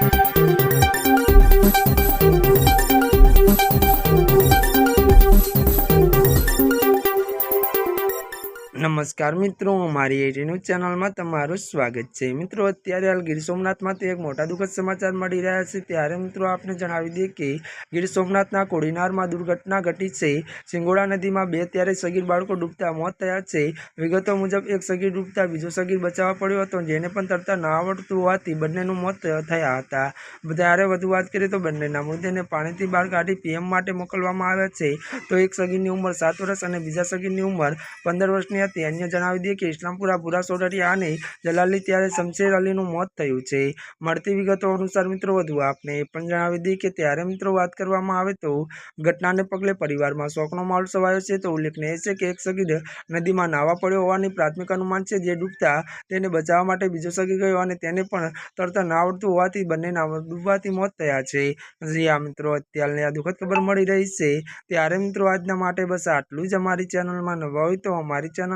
Thank you. નમસ્કાર મિત્રો, મારી એટી ન્યૂઝ ચેનલમાં તમારું સ્વાગત છે. મિત્રો, અત્યારે હાલ ગીર સોમનાથમાંથી એક મોટા દુઃખદ સમાચાર મળી રહ્યા છે. ત્યારે મિત્રો, આપને જણાવી દઈએ કે ગીર સોમનાથના કોડીનારમાં દુર્ઘટના ઘટી છે. સિંગોડા નદીમાં બે ત્યારે સગીર બાળકો ડૂબતા મોત થયા છે. વિગતો મુજબ, એક સગીર ડૂબતા બીજો સગીર બચાવવા પડ્યો હતો. જેને પણ તરતા ન આવડતું હોવાથી બંનેનું મોત થયા હતા. ત્યારે વધુ વાત કરીએ તો બંનેના મૃતદેહને પાણીથી બહાર કાઢી પીએમ માટે મોકલવામાં આવ્યા છે. તો એક સગીરની ઉંમર સાત વર્ષ અને બીજા સગીરની ઉંમર પંદર વર્ષની હતી અન્ય જણાવી દઈએ કે ઇસ્લામપુરા ભૂરા સોડરિયા અને જલાલી ત્યારે શમશેર અલીનું મોત થયું છે. મળતી વિગતો અનુસાર મિત્રો વધુ આપને પણ જણાવી દઈએ કે ત્યારે મિત્રો વાત કરવામાં આવે તો ઘટનાને પગલે પરિવારમાં શોકનો માહોલ છવાયો છે. તો ઉલ્લેખનીય છે કે એક સગીર નદીમાં નાવા પડ્યો હોવાની પ્રાથમિક અનુમાન છે જે ડૂબતા તેને બચાવવા માટે બીજો સગીર ગયો અને તેને પણ તરત ના આવડતું હોવાથી બંનેના ડૂબવાથી મોત થયા છે. જી આ મિત્રો, અત્યારની આ દુઃખદ ખબર મળી રહી છે. ત્યારે મિત્રો આજના માટે બસ આટલું જ. અમારી ચેનલમાં નવા હોય તો અમારી